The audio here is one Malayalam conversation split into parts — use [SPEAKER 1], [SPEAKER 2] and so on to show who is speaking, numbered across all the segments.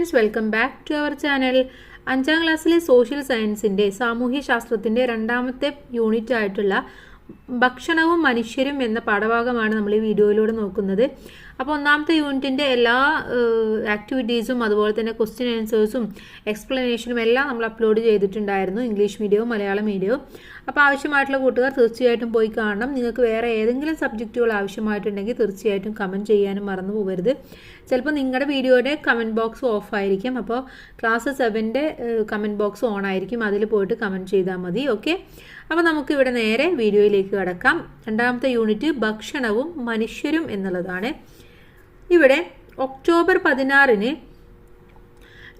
[SPEAKER 1] Friends welcome back to our channel അഞ്ചാം ക്ലാസ്സിലെ സോഷ്യൽ സയൻസിന്റെ സാമൂഹ്യ ശാസ്ത്രത്തിന്റെ രണ്ടാമത്തെ യൂണിറ്റ് ആയിട്ടുള്ള ഭക്ഷണവും മനുഷ്യരും എന്ന പാഠഭാഗമാണ് നമ്മൾ ഈ വീഡിയോയിലൂടെ നോക്കുന്നത്. അപ്പോൾ ഒന്നാമത്തെ യൂണിറ്റിന്റെ എല്ലാ ആക്ടിവിറ്റീസും അതുപോലെ തന്നെ ക്വസ്റ്റ്യൻ ആൻസേഴ്സും എക്സ്പ്ലനേഷനും എല്ലാം നമ്മൾ അപ്ലോഡ് ചെയ്തിട്ടുണ്ടായിരുന്നു. ഇംഗ്ലീഷ് മീഡിയവും മലയാളം മീഡിയവും അപ്പോൾ ആവശ്യമായിട്ടുള്ള കൂട്ടുകാർ തീർച്ചയായിട്ടും പോയി കാണണം. നിങ്ങൾക്ക് വേറെ ഏതെങ്കിലും സബ്ജക്റ്റുകൾ ആവശ്യമായിട്ടുണ്ടെങ്കിൽ തീർച്ചയായിട്ടും കമന്റ് ചെയ്യാനും മറന്നു പോകരുത്. ചിലപ്പോൾ നിങ്ങളുടെ വീഡിയോയുടെ കമന്റ് ബോക്സ് ഓഫ് ആയിരിക്കും. അപ്പോൾ ക്ലാസ് സെവന്റെ കമന്റ് ബോക്സ് ഓൺ ആയിരിക്കും. അതിൽ പോയിട്ട് കമന്റ് ചെയ്താൽ മതി. ഓക്കെ അപ്പോൾ നമുക്ക് ഇവിടെ നേരെ വീഡിയോയിലേക്ക് കടക്കാം. രണ്ടാമത്തെ യൂണിറ്റ് ഭക്ഷണവും മനുഷ്യരും എന്നുള്ളതാണ്. ഇവിടെ ഒക്ടോബർ പതിനാറിന്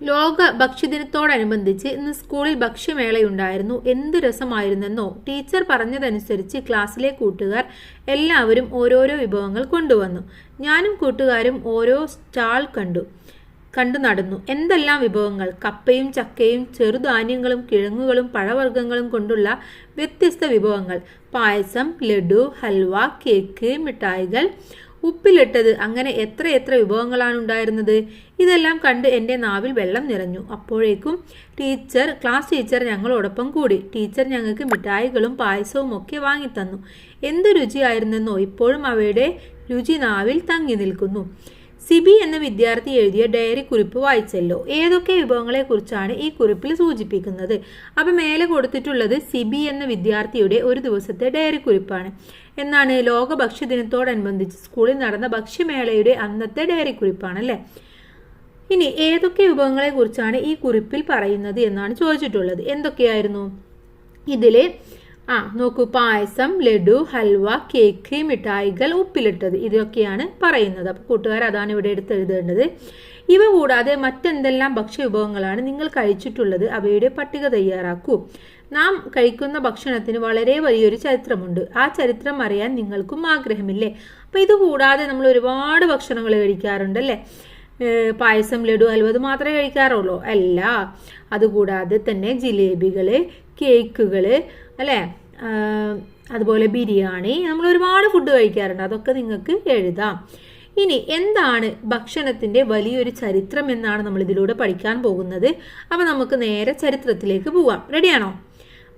[SPEAKER 1] ലോക ഭക്ഷ്യദിനത്തോടനുബന്ധിച്ച് ഇന്ന് സ്കൂളിൽ ഭക്ഷ്യമേളയുണ്ടായിരുന്നു. എന്ത് രസമായിരുന്നെന്നോ? ടീച്ചർ പറഞ്ഞതനുസരിച്ച് ക്ലാസ്സിലെ കൂട്ടുകാർ എല്ലാവരും ഓരോരോ വിഭവങ്ങൾ കൊണ്ടുവന്നു. ഞാനും കൂട്ടുകാരും ഓരോ സ്റ്റാൾ കണ്ടു. കണ്ടു നടന്നു. എന്തെല്ലാം വിഭവങ്ങൾ? കപ്പയും ചക്കയും ചെറുധാന്യങ്ങളും കിഴങ്ങുകളും പഴവർഗങ്ങളും കൊണ്ടുള്ള വ്യത്യസ്ത വിഭവങ്ങൾ. പായസം ലഡു ഹൽവ കേക്ക് മിഠായികൾ. ഉപ്പിലിട്ടത് അങ്ങനെ എത്ര എത്ര വിഭവങ്ങളാണ് ഉണ്ടായിരുന്നത്? ഇതെല്ലാം കണ്ട് എന്റെ നാവിൽ വെള്ളം നിറഞ്ഞു. അപ്പോഴേക്കും ടീച്ചർ ക്ലാസ് ടീച്ചർ ഞങ്ങളോടൊപ്പം കൂടി. ടീച്ചർ ഞങ്ങൾക്ക് മിഠായികളും പായസവും ഒക്കെ വാങ്ങിത്തന്നു. എന്ത് രുചിയായിരുന്നെന്നോ ഇപ്പോഴും അവയുടെ രുചി നാവിൽ തങ്ങി നിൽക്കുന്നു. സിബി എന്ന വിദ്യാർത്ഥി എഴുതിയ ഡയറി കുറിപ്പ് വായിച്ചല്ലോ. ഏതൊക്കെ വിഭവങ്ങളെക്കുറിച്ചാണ് ഈ കുറിപ്പിൽ സൂചിപ്പിക്കുന്നത്? അപ്പം മേലെ കൊടുത്തിട്ടുള്ളത് സിബി എന്ന വിദ്യാർത്ഥിയുടെ ഒരു ദിവസത്തെ ഡയറി കുറിപ്പാണ്. എന്നാണ് ലോക ഭക്ഷ്യദിനത്തോടനുബന്ധിച്ച് സ്കൂളിൽ നടന്ന ഭക്ഷ്യമേളയുടെ അന്നത്തെ ഡയറി കുറിപ്പാണല്ലേ? ഇനി ഏതൊക്കെ വിഭവങ്ങളെക്കുറിച്ചാണ് ഈ കുറിപ്പിൽ പറയുന്നത് എന്നാണ് ചോദിച്ചിട്ടുള്ളത്. എന്തൊക്കെയായിരുന്നു? ഇതിൽ ആ നോക്കൂ പായസം ലഡു ഹൽവ കേക്ക് മിഠായികൾ ഉപ്പിലിട്ടത്. ഇതൊക്കെയാണ് പറയുന്നത്. അപ്പോൾ കൂട്ടുകാർ അതാണ് ഇവിടെ എടുത്ത് എഴുതേണ്ടത്. ഇവ കൂടാതെ മറ്റെന്തെല്ലാം ഭക്ഷ്യവിഭവങ്ങളാണ് നിങ്ങൾ കഴിച്ചിട്ടുള്ളത്? അവയുടെ പട്ടിക തയ്യാറാക്കൂ. നാം കഴിക്കുന്ന ഭക്ഷണത്തിന് വളരെ വലിയൊരു ചരിത്രമുണ്ട്. ആ ചരിത്രം അറിയാൻ നിങ്ങൾക്കും ആഗ്രഹമില്ലേ? അപ്പോൾ ഇത് കൂടാതെ നമ്മൾ ഒരുപാട് ഭക്ഷണങ്ങൾ കഴിക്കാറുണ്ടല്ലേ? പായസം ലഡു ഹൽവ അത് മാത്രമേ കഴിക്കാറുള്ളൂ. അല്ല അതുകൂടാതെ തന്നെ ജിലേബികൾ കേക്കുകൾ അല്ലേ? അതുപോലെ ബിരിയാണി. നമ്മൾ ഒരുപാട് ഫുഡ് കഴിക്കാറുണ്ട്. അതൊക്കെ നിങ്ങൾക്ക് എഴുതാം. ഇനി എന്താണ് ഭക്ഷണത്തിന്റെ വലിയൊരു ചരിത്രം എന്നാണ് നമ്മൾ ഇതിലൂടെ പഠിക്കാൻ പോകുന്നത്. അപ്പോൾ നമുക്ക് നേരെ ചരിത്രത്തിലേക്ക് പോവാം. റെഡിയാണോ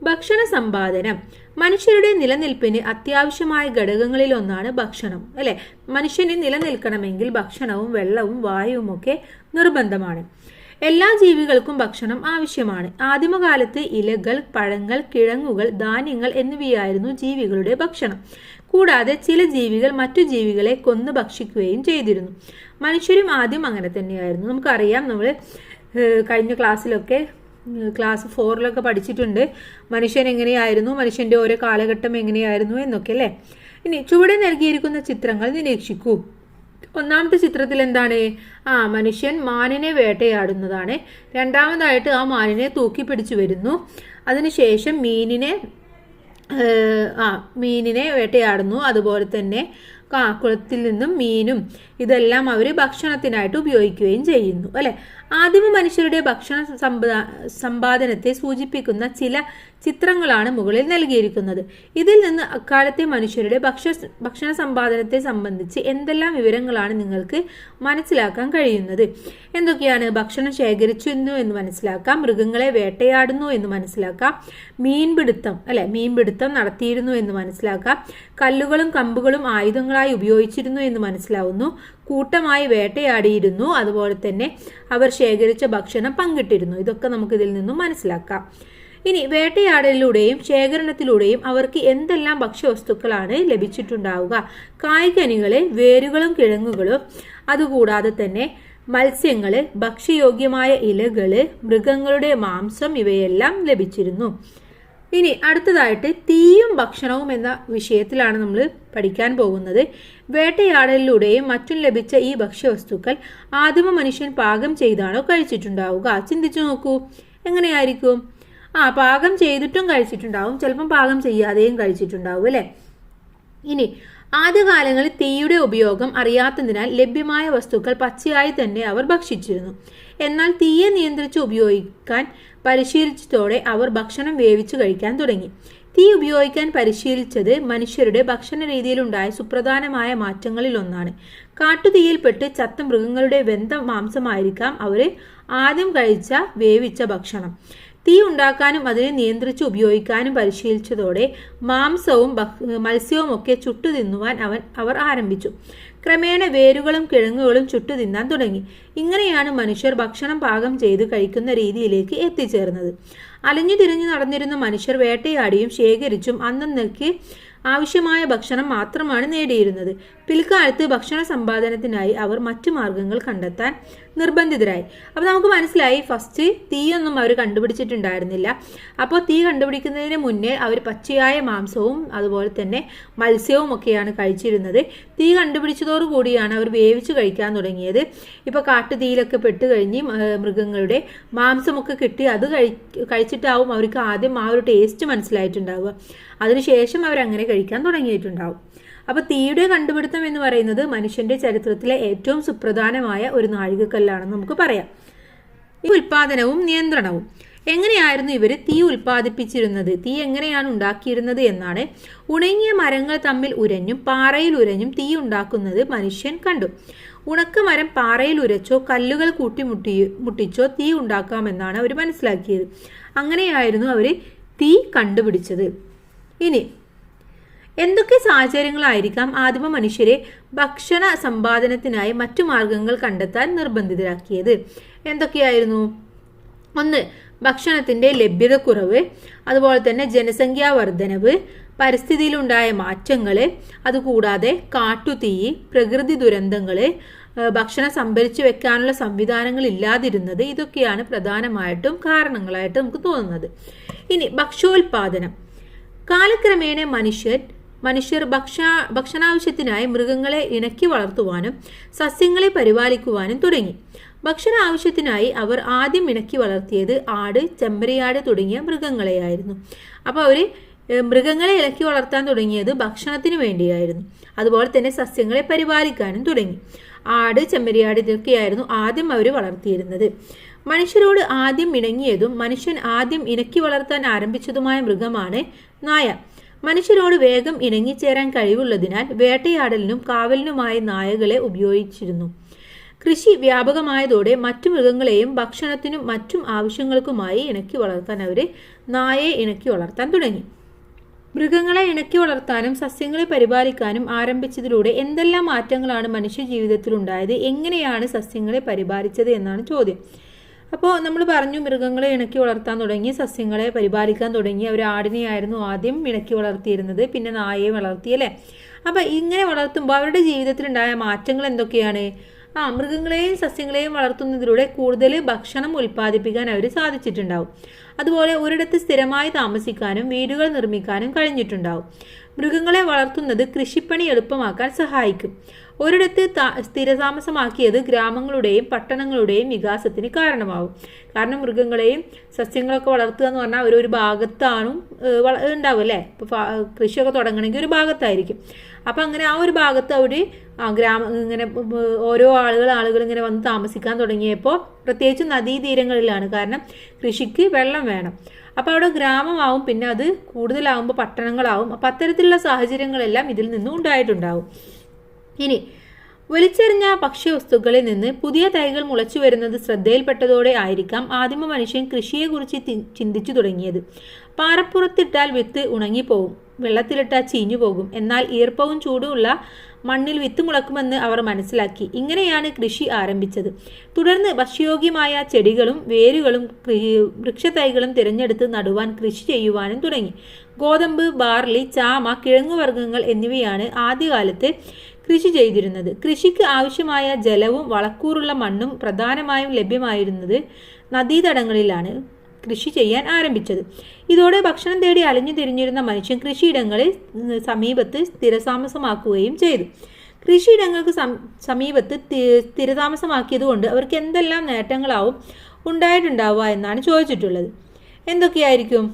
[SPEAKER 1] ഭക്ഷണ സമ്പാദനം. മനുഷ്യരുടെ നിലനിൽപ്പിന് അത്യാവശ്യമായ ഘടകങ്ങളിൽ ഒന്നാണ് ഭക്ഷണം അല്ലേ? മനുഷ്യന് നിലനിൽക്കണമെങ്കിൽ ഭക്ഷണവും വെള്ളവും വായുവും ഒക്കെ നിർബന്ധമാണ്. എല്ലാ ജീവികൾക്കും ഭക്ഷണം ആവശ്യമാണ്. ആദിമകാലത്ത് ഇലകൾ പഴങ്ങൾ കിഴങ്ങുകൾ ധാന്യങ്ങൾ എന്നിവയായിരുന്നു ജീവികളുടെ ഭക്ഷണം. കൂടാതെ ചില ജീവികൾ മറ്റു ജീവികളെ കൊന്നു ഭക്ഷിക്കുകയും ചെയ്തിരുന്നു. മനുഷ്യരും ആദ്യം അങ്ങനെ തന്നെയായിരുന്നു. നമുക്കറിയാം നമ്മൾ കഴിഞ്ഞ ക്ലാസ്സിലൊക്കെ ക്ലാസ് ഫോറിലൊക്കെ പഠിച്ചിട്ടുണ്ട്. മനുഷ്യൻ എങ്ങനെയായിരുന്നു? മനുഷ്യന്റെ ഓരോ കാലഘട്ടം എങ്ങനെയായിരുന്നു എന്നൊക്കെ അല്ലേ? ഇനി ചുവടെ നൽകിയിരിക്കുന്ന ചിത്രങ്ങൾ നിരീക്ഷിക്കൂ. ഒന്നാമത്തെ ചിത്രത്തിൽ എന്താണ്? ആ മനുഷ്യൻ മാനിനെ വേട്ടയാടുന്നതാണ്. രണ്ടാമതായിട്ട് ആ മാനിനെ തൂക്കി പിടിച്ചു വരുന്നു. അതിനുശേഷം മീനിനെ ആ മീനിനെ വേട്ടയാടുന്നു. അതുപോലെ തന്നെ കുളത്തിൽ നിന്നും മീനും ഇതെല്ലാം അവർ ഭക്ഷണത്തിനായിട്ട് ഉപയോഗിക്കുകയും ചെയ്യുന്നു. അല്ലെ? ആദിമ മനുഷ്യരുടെ ഭക്ഷണ സമ്പാ സമ്പാദനത്തെ സൂചിപ്പിക്കുന്ന ചില ചിത്രങ്ങളാണ് മുകളിൽ നൽകിയിരിക്കുന്നത്. ഇതിൽ നിന്ന് അക്കാലത്തെ മനുഷ്യരുടെ ഭക്ഷ ഭക്ഷണ സമ്പാദനത്തെ സംബന്ധിച്ച് എന്തെല്ലാം വിവരങ്ങളാണ് നിങ്ങൾക്ക് മനസ്സിലാക്കാൻ കഴിയുന്നത്? എന്തൊക്കെയാണ് ഭക്ഷണം ശേഖരിച്ചിരുന്നു എന്ന് മനസ്സിലാക്കാം മൃഗങ്ങളെ വേട്ടയാടുന്നു എന്ന് മനസ്സിലാക്കാം മീൻപിടുത്തം അല്ലെ മീൻപിടുത്തം നടത്തിയിരുന്നു എന്ന് മനസ്സിലാക്കാം കല്ലുകളും കമ്പുകളും ആയുധങ്ങളായി ഉപയോഗിച്ചിരുന്നു എന്ന് മനസ്സിലാവുന്നു കൂട്ടമായി വേട്ടയാടിയിരുന്നു. അതുപോലെ തന്നെ അവർ ശേഖരിച്ച ഭക്ഷണം പങ്കിട്ടിരുന്നു. ഇതൊക്കെ നമുക്ക് ഇതിൽ നിന്നും മനസ്സിലാക്കാം. ഇനി വേട്ടയാടലിലൂടെയും ശേഖരണത്തിലൂടെയും അവർക്ക് എന്തെല്ലാം ഭക്ഷ്യവസ്തുക്കളാണ് ലഭിച്ചിട്ടുണ്ടാവുക? കായ്കനികൾ വേരുകളും കിഴങ്ങുകളും അതുകൂടാതെ തന്നെ മത്സ്യങ്ങൾ ഭക്ഷ്യയോഗ്യമായ ഇലകൾ മൃഗങ്ങളുടെ മാംസം ഇവയെല്ലാം ലഭിച്ചിരുന്നു. ഇനി അടുത്തതായിട്ട് തീയും ഭക്ഷണവും എന്ന വിഷയത്തിലാണ് നമ്മൾ പഠിക്കാൻ പോകുന്നത്. വേട്ടയാടലിലൂടെയും മറ്റും ലഭിച്ച ഈ ഭക്ഷ്യവസ്തുക്കൾ ആദിമ മനുഷ്യൻ പാകം ചെയ്താണോ കഴിച്ചിട്ടുണ്ടാവുക? ചിന്തിച്ചു നോക്കൂ. എങ്ങനെയായിരിക്കും? ആ പാകം ചെയ്തിട്ടും കഴിച്ചിട്ടുണ്ടാവും. ചിലപ്പം പാകം ചെയ്യാതെയും കഴിച്ചിട്ടുണ്ടാവും അല്ലേ? ഇനി ആദ്യകാലങ്ങളിൽ തീയുടെ ഉപയോഗം അറിയാത്തതിനാൽ ലഭ്യമായ വസ്തുക്കൾ പച്ചയായി തന്നെ അവർ ഭക്ഷിച്ചിരുന്നു. എന്നാൽ തീയെ നിയന്ത്രിച്ച് ഉപയോഗിക്കാൻ പരിശീലിച്ചതോടെ അവർ ഭക്ഷണം വേവിച്ചു കഴിക്കാൻ തുടങ്ങി. തീ ഉപയോഗിക്കാൻ പരിശീലിച്ചത് മനുഷ്യരുടെ ഭക്ഷണ രീതിയിലുണ്ടായ സുപ്രധാനമായ മാറ്റങ്ങളിൽ ഒന്നാണ് കാട്ടുതീയിൽപ്പെട്ട് ചത്ത മൃഗങ്ങളുടെ വെന്ത മാംസമായിരിക്കാം അവർ ആദ്യം കഴിച്ച വേവിച്ച ഭക്ഷണം. തീ ഉണ്ടാക്കാനും അതിനെ നിയന്ത്രിച്ച് ഉപയോഗിക്കാനും പരിശീലിച്ചതോടെ മാംസവും മത്സ്യവും ഒക്കെ ചുട്ടു തിന്നുവാൻ അവൻ അവർ ആരംഭിച്ചു. ക്രമേണ വേരുകളും കിഴങ്ങുകളും ചുട്ടു തിന്നാൻ തുടങ്ങി. ഇങ്ങനെയാണ് മനുഷ്യർ ഭക്ഷണം പാകം ചെയ്ത് കഴിക്കുന്ന രീതിയിലേക്ക് എത്തിച്ചേർന്നത്. അലഞ്ഞു തിരിഞ്ഞു നടന്നിരുന്ന മനുഷ്യർ വേട്ടയാടിയും ശേഖരിച്ചും അന്നന്നേക്ക് ആവശ്യമായ ഭക്ഷണം മാത്രമാണ് നേടിയിരുന്നത്. പിൽക്കാലത്ത് ഭക്ഷണ സമ്പാദനത്തിനായി അവർ മറ്റു മാർഗങ്ങൾ കണ്ടെത്താൻ നിർബന്ധിതരായി. അപ്പോൾ നമുക്ക് മനസ്സിലായി ഫസ്റ്റ് തീയൊന്നും അവർ കണ്ടുപിടിച്ചിട്ടുണ്ടായിരുന്നില്ല. അപ്പോൾ തീ കണ്ടുപിടിക്കുന്നതിന് മുന്നേ അവർ പച്ചയായ മാംസവും അതുപോലെ തന്നെ മത്സ്യവും ഒക്കെയാണ് കഴിച്ചിരുന്നത്. തീ കണ്ടുപിടിച്ചതോടുകൂടിയാണ് അവർ വേവിച്ച് കഴിക്കാൻ തുടങ്ങിയത്. ഇപ്പോൾ കാട്ടുതീയിലൊക്കെ പെട്ട് കഴിഞ്ഞ് മൃഗങ്ങളുടെ മാംസമൊക്കെ കിട്ടി അത് കഴി കഴിച്ചിട്ടാവും അവർക്ക് ആദ്യം ആ ഒരു ടേസ്റ്റ് മനസ്സിലായിട്ടുണ്ടാവുക. അതിനുശേഷം അവരങ്ങനെ കഴിക്കാൻ തുടങ്ങിയിട്ടുണ്ടാവും. അപ്പോൾ തീയുടെ കണ്ടുപിടുത്തം എന്ന് പറയുന്നത് മനുഷ്യന്റെ ചരിത്രത്തിലെ ഏറ്റവും സുപ്രധാനമായ ഒരു നാഴികക്കല്ലാണെന്ന് നമുക്ക് പറയാം. ഈ ഉൽപാദനവും നിയന്ത്രണവും. എങ്ങനെയായിരുന്നു ഇവർ തീ ഉൽപ്പാദിപ്പിച്ചിരുന്നത്? തീ എങ്ങനെയാണ് ഉണ്ടാക്കിയിരുന്നത് എന്നാണ് ഉണങ്ങിയ മരങ്ങൾ തമ്മിൽ ഉരഞ്ഞും പാറയിൽ ഉരഞ്ഞും തീ ഉണ്ടാക്കുന്നത് മനുഷ്യൻ കണ്ടു. ഉണക്ക മരം പാറയിൽ ഉരച്ചോ കല്ലുകൾ കൂട്ടിമുട്ടി മുട്ടിച്ചോ തീ ഉണ്ടാക്കാമെന്നാണ് അവർ മനസ്സിലാക്കിയത്. അങ്ങനെയായിരുന്നു അവർ തീ കണ്ടുപിടിച്ചത്. ഇനി എന്തൊക്കെ സാഹചര്യങ്ങളായിരിക്കാം ആദിമ മനുഷ്യരെ ഭക്ഷണ സമ്പാദനത്തിനായി മറ്റു മാർഗങ്ങൾ കണ്ടെത്താൻ നിർബന്ധിതരാക്കിയത്? എന്തൊക്കെയായിരുന്നു? ഒന്ന് ഭക്ഷണത്തിന്റെ ലഭ്യതക്കുറവ് അതുപോലെ തന്നെ ജനസംഖ്യാ വർധനവ് പരിസ്ഥിതിയിലുണ്ടായ മാറ്റങ്ങൾ അതുകൂടാതെ കാട്ടുതീ പ്രകൃതി ദുരന്തങ്ങൾ ഭക്ഷണം സംഭരിച്ചു വെക്കാനുള്ള സംവിധാനങ്ങൾ ഇല്ലാതിരുന്നത് ഇതൊക്കെയാണ് പ്രധാനമായിട്ടും കാരണങ്ങളായിട്ട് നമുക്ക് തോന്നുന്നത്. ഇനി ഭക്ഷ്യോൽപാദനം. കാലക്രമേണ മനുഷ്യൻ മനുഷ്യർ ഭക്ഷ ഭക്ഷണാവശ്യത്തിനായി മൃഗങ്ങളെ ഇണക്കി വളർത്തുവാനും സസ്യങ്ങളെ പരിപാലിക്കുവാനും തുടങ്ങി. ഭക്ഷണ ആവശ്യത്തിനായി അവർ ആദ്യം ഇണക്കി വളർത്തിയത് ആട് ചെമ്പരിയാട് തുടങ്ങിയ മൃഗങ്ങളെയായിരുന്നു. അപ്പോൾ അവർ മൃഗങ്ങളെ ഇളക്കി വളർത്താൻ തുടങ്ങിയത് ഭക്ഷണത്തിന് വേണ്ടിയായിരുന്നു. അതുപോലെ തന്നെ സസ്യങ്ങളെ പരിപാലിക്കാനും തുടങ്ങി. ആട് ചെമ്മരിയാട് ഇതൊക്കെയായിരുന്നു ആദ്യം അവർ വളർത്തിയിരുന്നത്. മനുഷ്യരോട് ആദ്യം ഇണങ്ങിയതും മനുഷ്യൻ ആദ്യം ഇണക്കി വളർത്താൻ ആരംഭിച്ചതുമായ മൃഗമാണ് നായ. മനുഷ്യരോട് വേഗം ഇണങ്ങിച്ചേരാൻ കഴിവുള്ളതിനാൽ വേട്ടയാടലിനും കാവലിനുമായി നായകളെ ഉപയോഗിച്ചിരുന്നു. കൃഷി വ്യാപകമായതോടെ മറ്റു മൃഗങ്ങളെയും ഭക്ഷണത്തിനും മറ്റും ആവശ്യങ്ങൾക്കുമായി ഇണക്കി വളർത്താൻ അവർ നായയെ ഇണക്കി വളർത്താൻ തുടങ്ങി. മൃഗങ്ങളെ ഇണക്കി വളർത്താനും സസ്യങ്ങളെ പരിപാലിക്കാനും ആരംഭിച്ചതിലൂടെ എന്തെല്ലാം മാറ്റങ്ങളാണ് മനുഷ്യ ജീവിതത്തിൽ ഉണ്ടായത് എങ്ങനെയാണ് സസ്യങ്ങളെ പരിപാലിച്ചത് എന്നാണ് ചോദ്യം. അപ്പോൾ നമ്മൾ പറഞ്ഞു മൃഗങ്ങളെ ഇണക്കി വളർത്താൻ തുടങ്ങി സസ്യങ്ങളെ പരിപാലിക്കാൻ തുടങ്ങി. അവർ ആടിനെയായിരുന്നു ആദ്യം ഇണക്കി വളർത്തിയിരുന്നത് പിന്നെ നായയെ വളർത്തി അല്ലേ? അപ്പോൾ ഇങ്ങനെ വളർത്തുമ്പോൾ അവരുടെ ജീവിതത്തിലുണ്ടായ മാറ്റങ്ങൾ എന്തൊക്കെയാണ്? ആ മൃഗങ്ങളെയും സസ്യങ്ങളെയും വളർത്തുന്നതിലൂടെ കൂടുതൽ ഭക്ഷണം ഉൽപ്പാദിപ്പിക്കാൻ അവർ സാധിച്ചിട്ടുണ്ടാവും. അതുപോലെ ഒരിടത്ത് സ്ഥിരമായി താമസിക്കാനും വീടുകൾ നിർമ്മിക്കാനും കഴിഞ്ഞിട്ടുണ്ടാവും. മൃഗങ്ങളെ വളർത്തുന്നത് കൃഷിപ്പണി എളുപ്പമാക്കാൻ സഹായിക്കും. ഒരിടത്ത് സ്ഥിരതാമസമാക്കിയത് ഗ്രാമങ്ങളുടെയും പട്ടണങ്ങളുടെയും വികാസത്തിന് കാരണമാവും. കാരണം മൃഗങ്ങളെയും സസ്യങ്ങളൊക്കെ വളർത്തുക എന്ന് പറഞ്ഞാൽ ഒരു ഭാഗത്താണ് ഉണ്ടാവും അല്ലേ? ഇപ്പോൾ കൃഷിയൊക്കെ തുടങ്ങണമെങ്കിൽ ഒരു ഭാഗത്തായിരിക്കും. അപ്പം അങ്ങനെ ആ ഒരു ഭാഗത്ത് അവർ ഗ്രാമ ഇങ്ങനെ ഓരോ ആളുകൾ ആളുകൾ ഇങ്ങനെ വന്ന് താമസിക്കാൻ തുടങ്ങിയപ്പോൾ പ്രത്യേകിച്ച് നദീതീരങ്ങളിലാണ്. കാരണം കൃഷിക്ക് വെള്ളം വേണം. അപ്പോൾ അവിടെ ഗ്രാമമാവും പിന്നെ അത് കൂടുതലാവുമ്പോൾ പട്ടണങ്ങളാവും. അപ്പം അത്തരത്തിലുള്ള സാഹചര്യങ്ങളെല്ലാം ഇതിൽ നിന്നും ഉണ്ടായിട്ടുണ്ടാവും. ഇനി വലിച്ചെറിഞ്ഞ ഭക്ഷ്യവസ്തുക്കളിൽ നിന്ന് പുതിയ തൈകൾ മുളച്ചു വരുന്നത് ശ്രദ്ധയിൽപ്പെട്ടതോടെ ആയിരിക്കാം ആദിമ മനുഷ്യൻ കൃഷിയെക്കുറിച്ച് ചിന്തിച്ചു തുടങ്ങിയത്. പാറപ്പുറത്തിട്ടാൽ വിത്ത് ഉണങ്ങിപ്പോകും വെള്ളത്തിലിട്ടാൽ ചീഞ്ഞു പോകും. എന്നാൽ ഈർപ്പവും ചൂടുമുള്ള മണ്ണിൽ വിത്ത് മുളക്കുമെന്ന് അവർ മനസ്സിലാക്കി. ഇങ്ങനെയാണ് കൃഷി ആരംഭിച്ചത്. തുടർന്ന് ഭക്ഷ്യയോഗ്യമായ ചെടികളും വേരുകളും വൃക്ഷത്തൈകളും തിരഞ്ഞെടുത്ത് നടുവാൻ കൃഷി ചെയ്യുവാനും തുടങ്ങി. ഗോതമ്പ് ബാർലി ചാമ കിഴങ്ങുവർഗങ്ങൾ എന്നിവയാണ് ആദ്യകാലത്ത് കൃഷി ചെയ്തിരുന്നത്. കൃഷിക്ക് ആവശ്യമായ ജലവും വളക്കൂറുള്ള മണ്ണും പ്രധാനമായും ലഭ്യമായിരുന്നത് നദീതടങ്ങളിലാണ് കൃഷി ചെയ്യാൻ ആരംഭിച്ചത്. ഇതോടെ ഭക്ഷണം തേടി അലഞ്ഞു തിരിഞ്ഞിരുന്ന മനുഷ്യൻ കൃഷിയിടങ്ങളിൽ സമീപത്ത് സ്ഥിരതാമസമാക്കുകയും ചെയ്തു. കൃഷിയിടങ്ങൾക്ക് സമീപത്ത് സ്ഥിരതാമസമാക്കിയതുകൊണ്ട് അവർക്ക് എന്തെല്ലാം നേട്ടങ്ങളാവും ഉണ്ടായിട്ടുണ്ടാവുക എന്നാണ് ചോദിച്ചിട്ടുള്ളത്. എന്തൊക്കെയായിരിക്കും?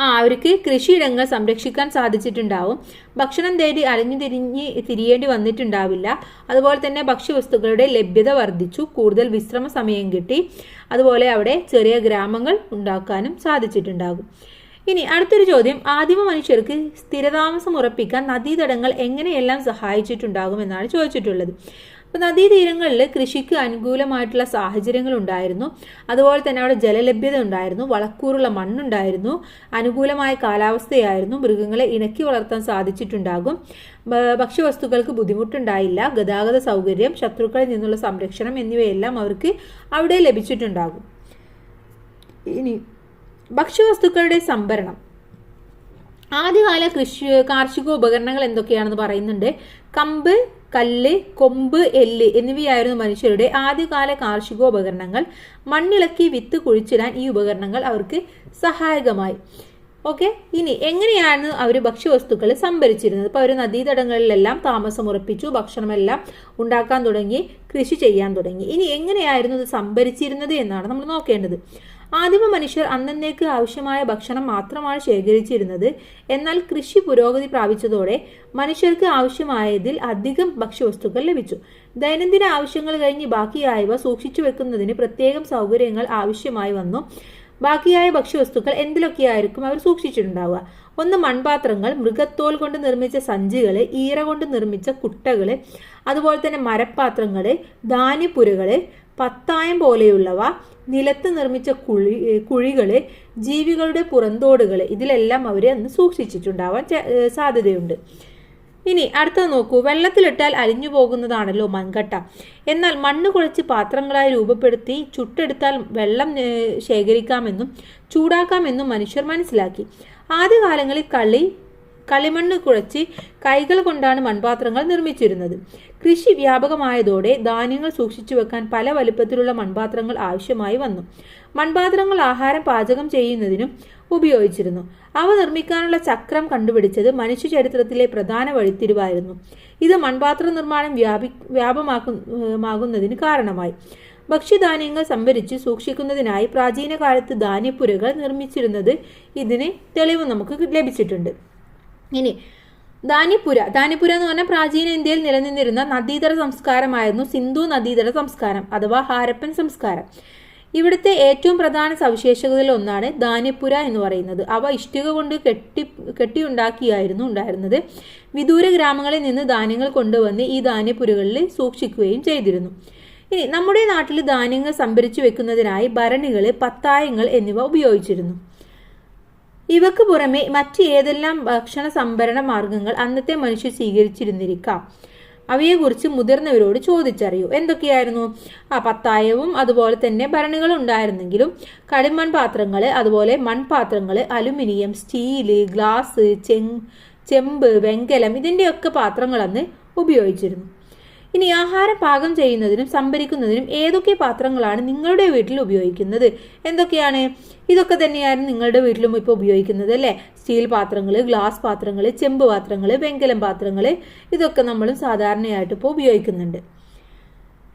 [SPEAKER 1] ആ അവർക്ക് കൃഷിയിടങ്ങൾ സംരക്ഷിക്കാൻ സാധിച്ചിട്ടുണ്ടാവും. ഭക്ഷണം തേടി അലഞ്ഞു തിരിഞ്ഞ് തിരിയേണ്ടി വന്നിട്ടുണ്ടാവില്ല. അതുപോലെ തന്നെ ഭക്ഷ്യവസ്തുക്കളുടെ ലഭ്യത വർദ്ധിച്ചു. കൂടുതൽ വിശ്രമ സമയം കിട്ടി. അതുപോലെ അവിടെ ചെറിയ ഗ്രാമങ്ങൾ ഉണ്ടാക്കാനും സാധിച്ചിട്ടുണ്ടാകും. ഇനി അടുത്തൊരു ചോദ്യം. ആദിമ മനുഷ്യർക്ക് സ്ഥിരതാമസം ഉറപ്പിക്കാൻ നദീതടങ്ങൾ എങ്ങനെയെല്ലാം സഹായിച്ചിട്ടുണ്ടാകും എന്നാണ് ചോദിച്ചിട്ടുള്ളത്. അപ്പോൾ നദീതീരങ്ങളിൽ കൃഷിക്ക് അനുകൂലമായിട്ടുള്ള സാഹചര്യങ്ങൾ ഉണ്ടായിരുന്നു. അതുപോലെ തന്നെ അവിടെ ജലലഭ്യത ഉണ്ടായിരുന്നു. വളക്കൂറുള്ള മണ്ണുണ്ടായിരുന്നു. അനുകൂലമായ കാലാവസ്ഥയായിരുന്നു. മൃഗങ്ങളെ ഇണക്കി വളർത്താൻ സാധിച്ചിട്ടുണ്ടാകും. ഭക്ഷ്യവസ്തുക്കൾക്ക് ബുദ്ധിമുട്ടുണ്ടായില്ല. ഗതാഗത സൗകര്യം ശത്രുക്കളിൽ നിന്നുള്ള സംരക്ഷണം എന്നിവയെല്ലാം അവർക്ക് അവിടെ ലഭിച്ചിട്ടുണ്ടാകും. ഇനി ഭക്ഷ്യവസ്തുക്കളുടെ സംഭരണം. ആദ്യകാല കൃഷി കാർഷിക ഉപകരണങ്ങൾ എന്തൊക്കെയാണെന്ന് പറയുന്നുണ്ട്. കമ്പ് കല്ല് കൊമ്പ് എല്ല് എന്നിവയായിരുന്നു മനുഷ്യരുടെ ആദ്യകാല കാർഷികോപകരണങ്ങൾ. മണ്ണിളക്കി വിത്ത് കുഴിച്ചിടാൻ ഈ ഉപകരണങ്ങൾ അവർക്ക് സഹായകമായി. ഓക്കെ ഇനി എങ്ങനെയാണ് അവർ ഭക്ഷ്യവസ്തുക്കൾ സംഭരിച്ചിരുന്നത്? ഇപ്പോൾ അവർ നദീതടങ്ങളിലെല്ലാം താമസം ഉറപ്പിച്ചു ഭക്ഷണമെല്ലാം ഉണ്ടാക്കാൻ തുടങ്ങി കൃഷി ചെയ്യാൻ തുടങ്ങി. ഇനി എങ്ങനെയായിരുന്നു ഇത് സംഭരിച്ചിരുന്നത് എന്നാണ് നമ്മൾ നോക്കേണ്ടത്. ആദിമ മനുഷ്യർ അന്നന്നേക്ക് ആവശ്യമായ ഭക്ഷണം മാത്രമാണ് ശേഖരിച്ചിരുന്നത്. എന്നാൽ കൃഷി പുരോഗതി പ്രാപിച്ചതോടെ മനുഷ്യർക്ക് ആവശ്യമായതിൽ അധികം ഭക്ഷ്യവസ്തുക്കൾ ലഭിച്ചു. ദൈനംദിന ആവശ്യങ്ങൾ കഴിഞ്ഞ് ബാക്കിയായവ സൂക്ഷിച്ചു വെക്കുന്നതിന് പ്രത്യേകം സൗകര്യങ്ങൾ ആവശ്യമായി വന്നു. ബാക്കിയായ ഭക്ഷ്യവസ്തുക്കൾ എന്തിലൊക്കെയായിരിക്കും അവർ സൂക്ഷിച്ചിട്ടുണ്ടാവുക? ഒന്ന് മൺപാത്രങ്ങൾ മൃഗത്തോൽ കൊണ്ട് നിർമ്മിച്ച സഞ്ചികൾ ഈറ കൊണ്ട് നിർമ്മിച്ച കുട്ടകൾ അതുപോലെ തന്നെ മരപ്പാത്രങ്ങൾ ധാന്യപ്പുരകൾ പത്തായം പോലെയുള്ളവ നിലത്ത് നിർമ്മിച്ച കുഴി കുഴികൾ ജീവികളുടെ പുറന്തോടുകൾ ഇതിലെല്ലാം അവർ അന്ന് സൂക്ഷിച്ചിട്ടുണ്ടാവാൻ സാധ്യതയുണ്ട്. ഇനി അടുത്തത് നോക്കൂ. വെള്ളത്തിലിട്ടാൽ അലിഞ്ഞു പോകുന്നതാണല്ലോ മൺകട്ട. എന്നാൽ മണ്ണ് കുഴച്ച് പാത്രങ്ങളായി രൂപപ്പെടുത്തി ചുട്ടെടുത്താൽ വെള്ളം ശേഖരിക്കാമെന്നും ചൂടാക്കാമെന്നും മനുഷ്യർ മനസ്സിലാക്കി. ആദ്യകാലങ്ങളിൽ കളി കളിമണ്ണ് കുഴച്ച് കൈകൾ കൊണ്ടാണ് മൺപാത്രങ്ങൾ നിർമ്മിച്ചിരുന്നത്. കൃഷി വ്യാപകമായതോടെ ധാന്യങ്ങൾ സൂക്ഷിച്ചു വെക്കാൻ പല വലുപ്പത്തിലുള്ള മൺപാത്രങ്ങൾ ആവശ്യമായി വന്നു. മൺപാത്രങ്ങൾ ആഹാരം പാചകം ചെയ്യുന്നതിനും ഉപയോഗിച്ചിരുന്നു. അവ നിർമ്മിക്കാനുള്ള ചക്രം കണ്ടുപിടിച്ചത് മനുഷ്യ ചരിത്രത്തിലെ പ്രധാന വഴിത്തിരിവായിരുന്നു. ഇത് മൺപാത്ര നിർമ്മാണം വ്യാപി വ്യാപമാകുന്നതിന് കാരണമായി. ഭക്ഷ്യധാന്യങ്ങൾ സംഭരിച്ച് സൂക്ഷിക്കുന്നതിനായി പ്രാചീന കാലത്ത് ധാന്യപ്പുരകൾ നിർമ്മിച്ചിരുന്നത് ഇതിന് തെളിവ് നമുക്ക് ലഭിച്ചിട്ടുണ്ട്. ഇനി ധാന്യപുര ധാന്യപുര എന്ന് പറഞ്ഞാൽ പ്രാചീന ഇന്ത്യയിൽ നിലനിന്നിരുന്ന നദീതര സംസ്കാരമായിരുന്നു സിന്ധു നദീതര സംസ്കാരം അഥവാ ഹാരപ്പൻ സംസ്കാരം. ഇവിടുത്തെ ഏറ്റവും പ്രധാന സവിശേഷതകളിൽ ഒന്നാണ് ധാന്യപുര എന്ന് പറയുന്നത്. അവ ഇഷ്ടിക കൊണ്ട് കെട്ടി കെട്ടിയുണ്ടാക്കിയായിരുന്നു ഉണ്ടായിരുന്നത്. വിദൂര ഗ്രാമങ്ങളിൽ നിന്ന് ധാന്യങ്ങൾ കൊണ്ടുവന്ന് ഈ ധാന്യപുരകളിൽ സൂക്ഷിക്കുകയും ചെയ്തിരുന്നു. ഇനി നമ്മുടെ നാട്ടിൽ ധാന്യങ്ങൾ സംഭരിച്ചു വെക്കുന്നതിനായി ഭരണികൾ പത്തായങ്ങൾ എന്നിവ ഉപയോഗിച്ചിരുന്നു. ഇവക്ക് പുറമെ മറ്റ് ഏതെല്ലാം ഭക്ഷണ സംഭരണ മാർഗങ്ങൾ അന്നത്തെ മനുഷ്യർ സ്വീകരിച്ചിരുന്നിരിക്കാം? അവയെക്കുറിച്ച് മുതിർന്നവരോട് ചോദിച്ചറിയൂ. എന്തൊക്കെയായിരുന്നു? ആ പത്തായവും അതുപോലെ തന്നെ ഭരണികൾ ഉണ്ടായിരുന്നെങ്കിലും കളിമൺ പാത്രങ്ങൾ അതുപോലെ മൺപാത്രങ്ങൾ അലുമിനിയം സ്റ്റീൽ ഗ്ലാസ് ചെമ്പ് വെങ്കലം ഇതിന്റെയൊക്കെ പാത്രങ്ങളന്ന് ഉപയോഗിച്ചിരുന്നു. ഇനി ആഹാരം പാകം ചെയ്യുന്നതിനും സംഭരിക്കുന്നതിനും ഏതൊക്കെ പാത്രങ്ങളാണ് നിങ്ങളുടെ വീട്ടിൽ ഉപയോഗിക്കുന്നത്? എന്തൊക്കെയാണ്? ഇതൊക്കെ തന്നെയാണ് നിങ്ങളുടെ വീട്ടിലും ഇപ്പോൾ ഉപയോഗിക്കുന്നത് അല്ലേ? സ്റ്റീൽ പാത്രങ്ങൾ ഗ്ലാസ് പാത്രങ്ങൾ ചെമ്പ് പാത്രങ്ങൾ വെങ്കലം പാത്രങ്ങൾ ഇതൊക്കെ നമ്മളും സാധാരണയായിട്ട് ഇപ്പോൾ ഉപയോഗിക്കുന്നുണ്ട്.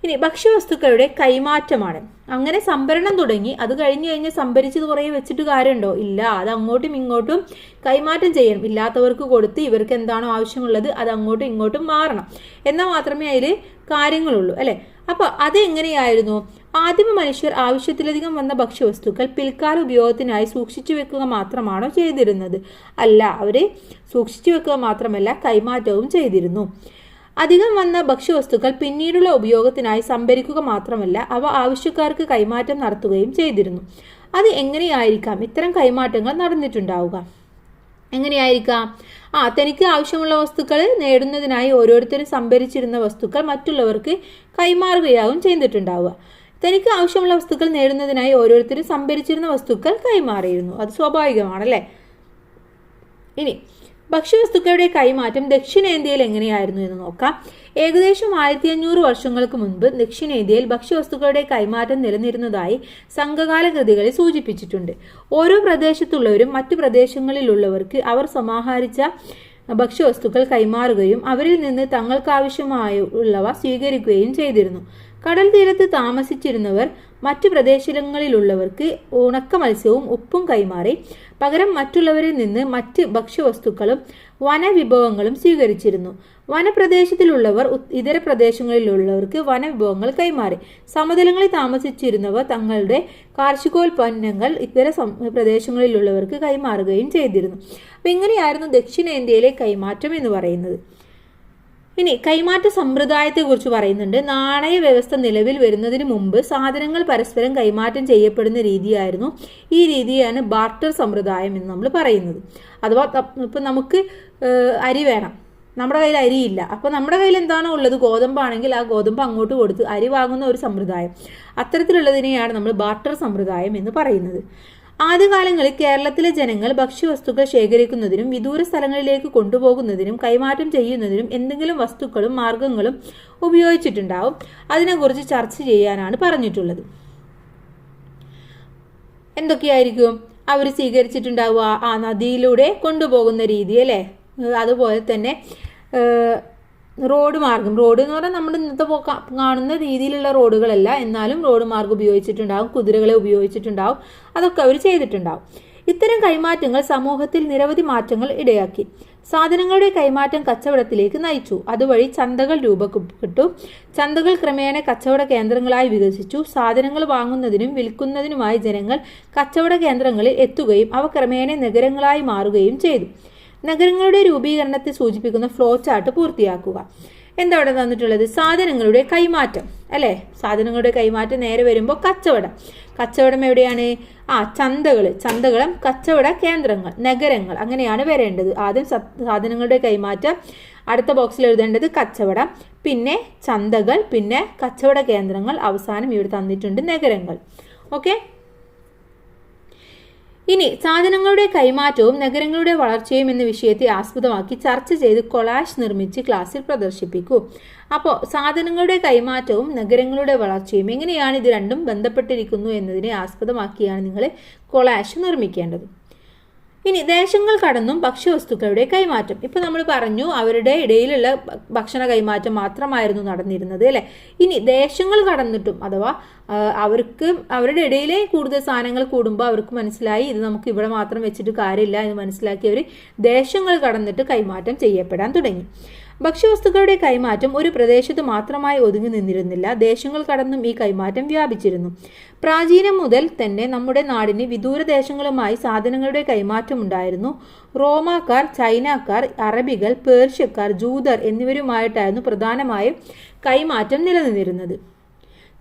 [SPEAKER 1] ഇനി ഭക്ഷ്യവസ്തുക്കളുടെ കൈമാറ്റമാണ്. അങ്ങനെ സംഭരണം തുടങ്ങി. അത് കഴിഞ്ഞു കഴിഞ്ഞ് സംഭരിച്ചത് കുറേ വെച്ചിട്ട് കാര്യമുണ്ടോ? ഇല്ല. അത് അങ്ങോട്ടും ഇങ്ങോട്ടും കൈമാറ്റം ചെയ്യണം. ഇല്ലാത്തവർക്ക് കൊടുത്ത് ഇവർക്ക് എന്താണോ ആവശ്യമുള്ളത് അത് അങ്ങോട്ടും ഇങ്ങോട്ടും മാറണം. എന്നാൽ മാത്രമേ അതിൽ കാര്യങ്ങളുള്ളൂ അല്ലേ? അപ്പോൾ അതെങ്ങനെയായിരുന്നു? ആദിമ മനുഷ്യർ ആവശ്യത്തിലധികം വന്ന ഭക്ഷ്യവസ്തുക്കൾ പിൽക്കാല ഉപയോഗത്തിനായി സൂക്ഷിച്ചു വെക്കുക മാത്രമാണോ ചെയ്തിരുന്നത്? അല്ല അവർ സൂക്ഷിച്ചു വെക്കുക മാത്രമല്ല കൈമാറ്റവും ചെയ്തിരുന്നു. അധികം വന്ന ഭക്ഷ്യവസ്തുക്കൾ പിന്നീടുള്ള ഉപയോഗത്തിനായി സംഭരിക്കുക മാത്രമല്ല അവ ആവശ്യക്കാർക്ക് കൈമാറ്റം നടത്തുകയും ചെയ്തിരുന്നു. അത് എങ്ങനെയായിരിക്കാം? ഇത്തരം കൈമാറ്റങ്ങൾ നടന്നിട്ടുണ്ടാവുക. എങ്ങനെയായിരിക്കാം? ആ തനിക്ക് ആവശ്യമുള്ള വസ്തുക്കൾ നേടുന്നതിനായി ഓരോരുത്തരും സംഭരിച്ചിരുന്ന വസ്തുക്കൾ മറ്റുള്ളവർക്ക് കൈമാറുകയാവും ചെയ്തിട്ടുണ്ടാവുക. തനിക്ക് ആവശ്യമുള്ള വസ്തുക്കൾ നേടുന്നതിനായി ഓരോരുത്തരും സംഭരിച്ചിരുന്ന വസ്തുക്കൾ കൈമാറിയിരുന്നു. അത് സ്വാഭാവികമാണല്ലേ? ഇനി ഭക്ഷ്യവസ്തുക്കളുടെ കൈമാറ്റം ദക്ഷിണേന്ത്യയിൽ എങ്ങനെയായിരുന്നു എന്ന് നോക്കാം. ഏകദേശം ആയിരത്തി അഞ്ഞൂറ് വർഷങ്ങൾക്ക് മുൻപ് ദക്ഷിണേന്ത്യയിൽ ഭക്ഷ്യവസ്തുക്കളുടെ കൈമാറ്റം നിലനിരുന്നതായി സംഘകാല കൃതികളിൽ സൂചിപ്പിച്ചിട്ടുണ്ട്. ഓരോ പ്രദേശത്തുള്ളവരും മറ്റു പ്രദേശങ്ങളിലുള്ളവർക്ക് അവർ സമാഹരിച്ച ഭക്ഷ്യവസ്തുക്കൾ കൈമാറുകയും അവരിൽ നിന്ന് തങ്ങൾക്കാവശ്യമായുള്ളവ സ്വീകരിക്കുകയും ചെയ്തിരുന്നു. കടൽ തീരത്ത് താമസിച്ചിരുന്നവർ മറ്റു പ്രദേശങ്ങളിലുള്ളവർക്ക് ഉണക്ക മത്സ്യവും ഉപ്പും കൈമാറി പകരം മറ്റുള്ളവരിൽ നിന്ന് മറ്റ് ഭക്ഷ്യവസ്തുക്കളും വനവിഭവങ്ങളും സ്വീകരിച്ചിരുന്നു. വനപ്രദേശത്തിലുള്ളവർ ഇതര പ്രദേശങ്ങളിലുള്ളവർക്ക് വനവിഭവങ്ങൾ കൈമാറി. സമതലങ്ങളിൽ താമസിച്ചിരുന്നവർ തങ്ങളുടെ കാർഷികോൽപ്പന്നങ്ങൾ ഇതര പ്രദേശങ്ങളിലുള്ളവർക്ക് കൈമാറുകയും ചെയ്തിരുന്നു. അപ്പം ഇങ്ങനെയായിരുന്നു ദക്ഷിണേന്ത്യയിലെ കൈമാറ്റം എന്ന് പറയുന്നത്. ഇനി കൈമാറ്റ സമ്പ്രദായത്തെക്കുറിച്ച് പറയുന്നുണ്ട്. നാണയ വ്യവസ്ഥ നിലവിൽ വരുന്നതിന് മുമ്പ് സാധനങ്ങൾ പരസ്പരം കൈമാറ്റം ചെയ്യപ്പെടുന്ന രീതിയായിരുന്നു ഈ രീതിയാണ് ബാർട്ടർ സമ്പ്രദായം എന്ന് നമ്മൾ പറയുന്നത്. അഥവാ ഇപ്പം നമുക്ക് അരി വേണം. നമ്മുടെ കയ്യിൽ അരിയില്ല. അപ്പോൾ നമ്മുടെ കയ്യിൽ എന്താണോ ഉള്ളത്? ഗോതമ്പാണെങ്കിൽ ആ ഗോതമ്പ് അങ്ങോട്ട് കൊടുത്ത് അരി വാങ്ങുന്ന ഒരു സമ്പ്രദായം. അത്തരത്തിലുള്ളതിനെയാണ് നമ്മൾ ബാർട്ടർ സമ്പ്രദായം എന്ന് പറയുന്നത്. ആദ്യകാലങ്ങളിൽ കേരളത്തിലെ ജനങ്ങൾ ഭക്ഷ്യവസ്തുക്കൾ ശേഖരിക്കുന്നതിനും വിദൂര സ്ഥലങ്ങളിലേക്ക് കൊണ്ടുപോകുന്നതിനും കൈമാറ്റം ചെയ്യുന്നതിനും എന്തെങ്കിലും വസ്തുക്കളും മാർഗങ്ങളും ഉപയോഗിച്ചിട്ടുണ്ടാവും. അതിനെക്കുറിച്ച് ചർച്ച ചെയ്യാനാണ് പറഞ്ഞിട്ടുള്ളത്. എന്തൊക്കെയായിരിക്കും? അവർ സ്വീകരിച്ചിട്ടുണ്ടാവുക ആ നദിയിലൂടെ കൊണ്ടുപോകുന്ന രീതി അല്ലേ? അതുപോലെ തന്നെ റോഡ് മാർഗം. റോഡ് എന്ന് പറഞ്ഞാൽ നമ്മുടെ ഇന്നത്തെ കാണുന്ന രീതിയിലുള്ള റോഡുകളല്ല. എന്നാലും റോഡ് മാർഗം ഉപയോഗിച്ചിട്ടുണ്ടാവും. കുതിരകളെ ഉപയോഗിച്ചിട്ടുണ്ടാവും. അതൊക്കെ അവർ ചെയ്തിട്ടുണ്ടാവും. ഇത്തരം കൈമാറ്റങ്ങൾ സമൂഹത്തിൽ നിരവധി മാറ്റങ്ങൾ ഇടയാക്കി. സാധനങ്ങളുടെ കൈമാറ്റം കച്ചവടത്തിലേക്ക് നയിച്ചു. അതുവഴി ചന്തകൾ രൂപപ്പെട്ടു ചന്തകൾ ക്രമേണ കച്ചവട കേന്ദ്രങ്ങളായി വികസിച്ചു. സാധനങ്ങൾ വാങ്ങുന്നതിനും വിൽക്കുന്നതിനുമായി ജനങ്ങൾ കച്ചവട കേന്ദ്രങ്ങളിൽ എത്തുകയും അവ ക്രമേണ നഗരങ്ങളായി മാറുകയും ചെയ്തു. നഗരങ്ങളുടെ രൂപീകരണത്തെ സൂചിപ്പിക്കുന്ന ഫ്ലോ ചാർട്ട് പൂർത്തിയാക്കുക. എന്താ അവിടെ തന്നിട്ടുള്ളത്? സാധനങ്ങളുടെ കൈമാറ്റം അല്ലേ? സാധനങ്ങളുടെ കൈമാറ്റം നേരെ വരുമ്പോൾ കച്ചവടം. കച്ചവടം എവിടെയാണ്? ആ ചന്തകൾ ചന്തകളും കച്ചവട കേന്ദ്രങ്ങൾ നഗരങ്ങൾ. അങ്ങനെയാണ് വരേണ്ടത്. ആദ്യം സാധനങ്ങളുടെ കൈമാറ്റം. അടുത്ത ബോക്സിൽ എഴുതേണ്ടത് കച്ചവടം പിന്നെ ചന്തകൾ പിന്നെ കച്ചവട കേന്ദ്രങ്ങൾ. അവസാനം ഇവിടെ തന്നിട്ടുണ്ട് നഗരങ്ങൾ. ഓക്കെ ഇനി സാധനങ്ങളുടെ കൈമാറ്റവും നഗരങ്ങളുടെ വളർച്ചയും എന്ന വിഷയത്തെ ആസ്പദമാക്കി ചർച്ച ചെയ്ത് കൊളാഷ് നിർമ്മിച്ച് ക്ലാസ്സിൽ പ്രദർശിപ്പിക്കൂ. അപ്പോൾ സാധനങ്ങളുടെ കൈമാറ്റവും നഗരങ്ങളുടെ വളർച്ചയും എങ്ങനെയാണ് ഇത് രണ്ടും ബന്ധപ്പെട്ടിരിക്കുന്നു എന്നതിനെ ആസ്പദമാക്കിയാണ് നിങ്ങൾ കൊളാഷ് നിർമ്മിക്കേണ്ടത്. ഇനി ദേശങ്ങൾ കടന്നും ഭക്ഷ്യവസ്തുക്കളുടെ കൈമാറ്റം. ഇപ്പൊ നമ്മൾ പറഞ്ഞു അവരുടെ ഇടയിലുള്ള ഭക്ഷണ കൈമാറ്റം മാത്രമായിരുന്നു നടന്നിരുന്നത് അല്ലെ? ഇനി ദേശങ്ങൾ കടന്നിട്ടും അഥവാ അവർക്ക് അവരുടെ ഇടയിലെ കൂടുതൽ സാധനങ്ങൾ കൂടുമ്പോൾ അവർക്ക് മനസ്സിലായി ഇത് നമുക്ക് ഇവിടെ മാത്രം വെച്ചിട്ട് കാര്യമില്ല എന്ന് മനസ്സിലാക്കി അവർ ദേശങ്ങൾ കടന്നിട്ട് കൈമാറ്റം ചെയ്യപ്പെടാൻ തുടങ്ങി. ഭക്ഷ്യവസ്തുക്കളുടെ കൈമാറ്റം ഒരു പ്രദേശത്ത് മാത്രമായി ഒതുങ്ങി നിന്നിരുന്നില്ല. ദേശങ്ങൾ കടന്നും ഈ കൈമാറ്റം വ്യാപിച്ചിരുന്നു. പ്രാചീനം മുതൽ തന്നെ നമ്മുടെ നാടിന് വിദൂര ദേശങ്ങളുമായി സാധനങ്ങളുടെ കൈമാറ്റം ഉണ്ടായിരുന്നു. റോമാക്കാർ ചൈനക്കാർ അറബികൾ പേർഷ്യക്കാർ ജൂതർ എന്നിവരുമായിട്ടായിരുന്നു പ്രധാനമായും കൈമാറ്റം നിലനിന്നിരുന്നത്.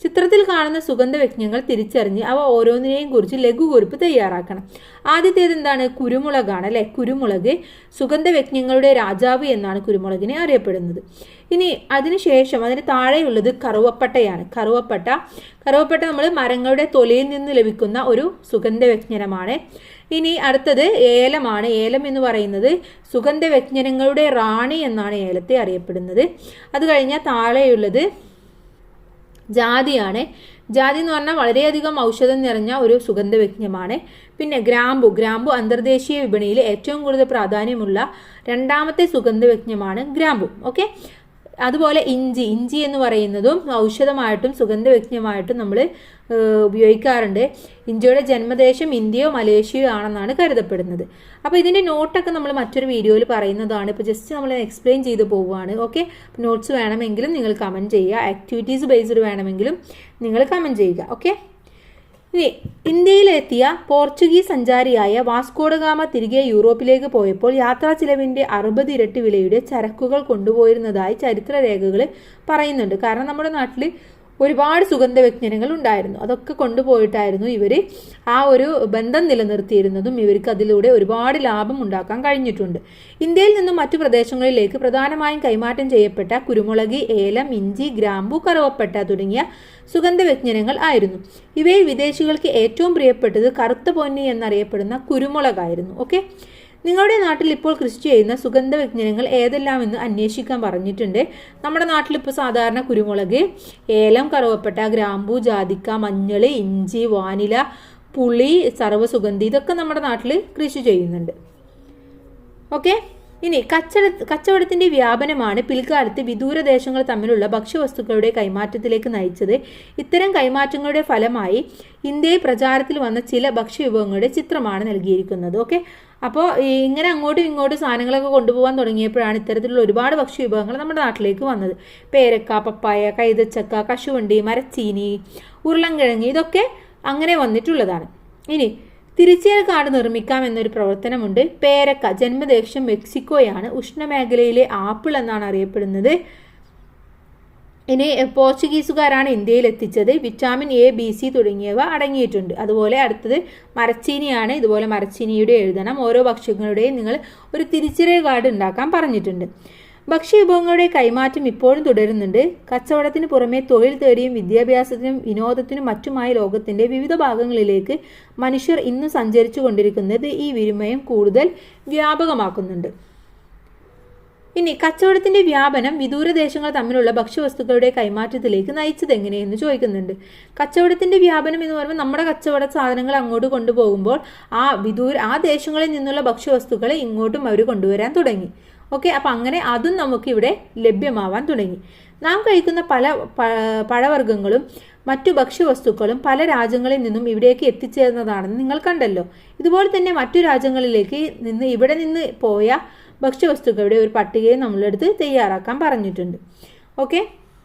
[SPEAKER 1] ചിത്രത്തിൽ കാണുന്ന സുഗന്ധവ്യജ്ഞങ്ങൾ തിരിച്ചറിഞ്ഞ് അവ ഓരോന്നിനെയും കുറിച്ച് ലഘുകുറിപ്പ് തയ്യാറാക്കണം. ആദ്യത്തേത് എന്താണ്? കുരുമുളകാണ് അല്ലെ? കുരുമുളക് സുഗന്ധവ്യജ്ഞങ്ങളുടെ രാജാവ് എന്നാണ് കുരുമുളകിനെ അറിയപ്പെടുന്നത്. ഇനി അതിനുശേഷം അതിന് താഴെയുള്ളത് കറുവപ്പട്ടയാണ്. കറുവപ്പട്ട കറുവപ്പട്ട നമ്മൾ മരങ്ങളുടെ തൊലിയിൽ നിന്ന് ലഭിക്കുന്ന ഒരു സുഗന്ധവ്യജ്ഞനമാണ് ഇനി അടുത്തത് ഏലമാണ്. ഏലം എന്ന് പറയുന്നത് സുഗന്ധവ്യജ്ഞനങ്ങളുടെ റാണി എന്നാണ് ഏലത്തെ അറിയപ്പെടുന്നത്. അത് കഴിഞ്ഞാൽ താഴെയുള്ളത് ജാതിയാണ്. ജാതി എന്ന് പറഞ്ഞാൽ വളരെയധികം ഔഷധം നിറഞ്ഞ ഒരു സുഗന്ധവ്യജ്ഞമാണ് പിന്നെ ഗ്രാമ്പു ഗ്രാമ്പു അന്തർദേശീയ വിപണിയിൽ ഏറ്റവും കൂടുതൽ പ്രാധാന്യമുള്ള രണ്ടാമത്തെ സുഗന്ധവ്യജ്ഞമാണ് ഗ്രാമ്പു. ഓക്കെ? അതുപോലെ ഇഞ്ചി ഇഞ്ചി എന്ന് പറയുന്നതും ഔഷധമായിട്ടും സുഗന്ധവ്യജ്ഞമായിട്ടും നമ്മൾ ഉപയോഗിക്കാറുണ്ട്. ഇഞ്ചിയുടെ ജന്മദേശം ഇന്ത്യയോ മലേഷ്യയോ ആണെന്നാണ് കരുതപ്പെടുന്നത്. അപ്പോൾ ഇതിന്റെ നോട്ടൊക്കെ നമ്മൾ മറ്റൊരു വീഡിയോയിൽ പറയുന്നതാണ്. ഇപ്പോൾ ജസ്റ്റ് നമ്മൾ എക്സ്പ്ലെയിൻ ചെയ്ത് പോവുകയാണ് ഓക്കെ നോട്ട്സ് വേണമെങ്കിലും നിങ്ങൾ കമന്റ് ചെയ്യുക. ആക്ടിവിറ്റീസ് ബേസ്ഡ് വേണമെങ്കിലും നിങ്ങൾ കമന്റ് ചെയ്യുക. ഓക്കെ ഇനി ഇന്ത്യയിലെത്തിയ പോർച്ചുഗീസ് സഞ്ചാരിയായ വാസ്കോഡഗാമ തിരികെ യൂറോപ്പിലേക്ക് പോയപ്പോൾ യാത്രാ ചിലവിന്റെ അറുപത് ഇരട്ടി വിലയുടെ ചരക്കുകൾ കൊണ്ടുപോയിരുന്നതായി ചരിത്രരേഖകൾ പറയുന്നുണ്ട്. കാരണം നമ്മുടെ നാട്ടിൽ ഒരുപാട് സുഗന്ധവ്യജ്ഞനങ്ങൾ ഉണ്ടായിരുന്നു. അതൊക്കെ കൊണ്ടുപോയിട്ടായിരുന്നു ഇവർ ആ ഒരു ബന്ധം നിലനിർത്തിയിരുന്നതും ഇവർക്ക് അതിലൂടെ ഒരുപാട് ലാഭം ഉണ്ടാക്കാൻ കഴിഞ്ഞിട്ടുണ്ട്. ഇന്ത്യയിൽ നിന്നും മറ്റു പ്രദേശങ്ങളിലേക്ക് പ്രധാനമായും കൈമാറ്റം ചെയ്യപ്പെട്ട കുരുമുളക് ഏലം ഇഞ്ചി ഗ്രാമ്പു കറുവപ്പട്ട തുടങ്ങിയ സുഗന്ധവ്യജ്ഞനങ്ങൾ ആയിരുന്നു. ഇവയിൽ വിദേശികൾക്ക് ഏറ്റവും പ്രിയപ്പെട്ടത് കറുത്ത പൊന്നി എന്നറിയപ്പെടുന്ന കുരുമുളകായിരുന്നു. ഓക്കെ? നിങ്ങളുടെ നാട്ടിൽ ഇപ്പോൾ കൃഷി ചെയ്യുന്ന സുഗന്ധ സുഗന്ധവ്യജ്ഞനങ്ങൾ ഏതെല്ലാമെന്ന് അന്വേഷിക്കാൻ പറഞ്ഞിട്ടുണ്ട്. നമ്മുടെ നാട്ടിൽ ഇപ്പോൾ സാധാരണ കുരുമുളക് ഏലം കറുവപ്പട്ട ഗ്രാമ്പു ജാതിക്ക മഞ്ഞൾ ഇഞ്ചി വാനില പുളി സർവസുഗന്ധി ഇതൊക്കെ നമ്മുടെ നാട്ടിൽ കൃഷി ചെയ്യുന്നുണ്ട്. ഓക്കെ? ഇനി കച്ചവട കച്ചവടത്തിന്റെ വ്യാപനമാണ് പിൽക്കാലത്ത് വിദൂരദേശങ്ങൾ തമ്മിലുള്ള ഭക്ഷ്യവസ്തുക്കളുടെ കൈമാറ്റത്തിലേക്ക് നയിച്ചത്. ഇത്തരം കൈമാറ്റങ്ങളുടെ ഫലമായി ഇന്ത്യയിൽ പ്രചാരത്തിൽ വന്ന ചില ഭക്ഷ്യവിഭവങ്ങളുടെ ചിത്രമാണ് നൽകിയിരിക്കുന്നത്. ഓക്കെ? അപ്പോൾ ഇങ്ങനെ അങ്ങോട്ടും ഇങ്ങോട്ടും സാധനങ്ങളൊക്കെ കൊണ്ടുപോകാൻ തുടങ്ങിയപ്പോഴാണ് ഇത്തരത്തിലുള്ള ഒരുപാട് ഭക്ഷ്യവിഭവങ്ങൾ നമ്മുടെ നാട്ടിലേക്ക് വന്നത്. പേരക്ക പപ്പായ കൈതച്ചക്ക കശുവണ്ടി മരച്ചീനി ഉരുളൻകിഴങ്ങ് ഇതൊക്കെ അങ്ങനെ വന്നിട്ടുള്ളതാണ്. ഇനി തിരിച്ചേൽ കാട് നിർമ്മിക്കാം എന്നൊരു പ്രവർത്തനമുണ്ട്. പേരക്ക ജന്മദേശം മെക്സിക്കോയാണ്. ഉഷ്ണമേഖലയിലെ ആപ്പിൾ എന്നാണ് അറിയപ്പെടുന്നത്. ഇനി പോർച്ചുഗീസുകാരാണ് ഇന്ത്യയിൽ എത്തിച്ചത് വിറ്റാമിൻ എ ബി സി തുടങ്ങിയവ അടങ്ങിയിട്ടുണ്ട്. അതുപോലെ അടുത്തത് മരച്ചീനിയാണ്. ഇതുപോലെ മരച്ചീനിയുടെ എഴുതണം. ഓരോ ഭക്ഷ്യങ്ങളുടെയും നിങ്ങൾ ഒരു തിരിച്ചറിയ കാർഡ് ഉണ്ടാക്കാൻ പറഞ്ഞിട്ടുണ്ട്. ഭക്ഷ്യവിഭവങ്ങളുടെ കൈമാറ്റം ഇപ്പോഴും തുടരുന്നുണ്ട്. കച്ചവടത്തിന് പുറമെ തൊഴിൽ തേടിയും വിദ്യാഭ്യാസത്തിനും വിനോദത്തിനും മറ്റുമായി ലോകത്തിന്റെ വിവിധ ഭാഗങ്ങളിലേക്ക് മനുഷ്യർ ഇന്ന് സഞ്ചരിച്ചു കൊണ്ടിരിക്കുന്നത് ഈ വിനിമയം കൂടുതൽ വ്യാപകമാക്കുന്നുണ്ട്. ഇനി കച്ചവടത്തിന്റെ വ്യാപനം വിദൂരദേശങ്ങൾ തമ്മിലുള്ള ഭക്ഷ്യവസ്തുക്കളുടെ കൈമാറ്റത്തിലേക്ക് നയിച്ചത് എങ്ങനെയെന്ന് ചോദിക്കുന്നുണ്ട്. കച്ചവടത്തിന്റെ വ്യാപനം എന്ന് പറയുമ്പോൾ നമ്മുടെ കച്ചവട സാധനങ്ങൾ അങ്ങോട്ട് കൊണ്ടുപോകുമ്പോൾ ആ വിദൂര ആ ദേശങ്ങളിൽ നിന്നുള്ള ഭക്ഷ്യവസ്തുക്കളെ ഇങ്ങോട്ടും അവർ കൊണ്ടുവരാൻ തുടങ്ങി. ഓക്കെ അപ്പം അങ്ങനെ അതും നമുക്കിവിടെ ലഭ്യമാവാൻ തുടങ്ങി. നാം കഴിക്കുന്ന പല പഴവർഗങ്ങളും മറ്റു ഭക്ഷ്യവസ്തുക്കളും പല രാജ്യങ്ങളിൽ നിന്നും ഇവിടേക്ക് എത്തിച്ചേർന്നതാണെന്ന് നിങ്ങൾ കണ്ടല്ലോ. ഇതുപോലെ തന്നെ മറ്റു രാജ്യങ്ങളിലേക്ക് നിന്ന് ഇവിടെ നിന്ന് പോയ ഭക്ഷ്യവസ്തുക്കളുടെ ഒരു പട്ടികയും നമ്മളെടുത്ത് തയ്യാറാക്കാൻ പറഞ്ഞിട്ടുണ്ട്. ഓക്കെ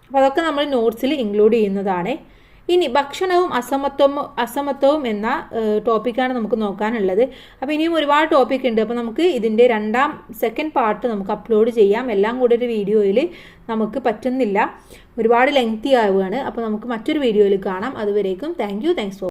[SPEAKER 1] അപ്പോൾ അതൊക്കെ നമ്മൾ നോട്ട്സിൽ ഇൻക്ലൂഡ് ചെയ്യുന്നതാണ്. ഇനി ഭക്ഷണവും അസമത്വം അസമത്വവും എന്ന ടോപ്പിക്കാണ് നമുക്ക് നോക്കാനുള്ളത്. അപ്പോൾ ഇനിയും ഒരുപാട് ടോപ്പിക് ഉണ്ട്. അപ്പോൾ നമുക്ക് ഇതിന്റെ രണ്ടാം സെക്കൻഡ് പാർട്ട് നമുക്ക് അപ്ലോഡ് ചെയ്യാം. എല്ലാം കൂടെ ഒരു വീഡിയോയിൽ നമുക്ക് പറ്റുന്നില്ല. ഒരുപാട് ലെങ്തി ആവുകയാണ്. അപ്പോൾ നമുക്ക് മറ്റൊരു വീഡിയോയിൽ കാണാം. അതുവരേക്കും താങ്ക് യു താങ്ക്സ് ഫോർ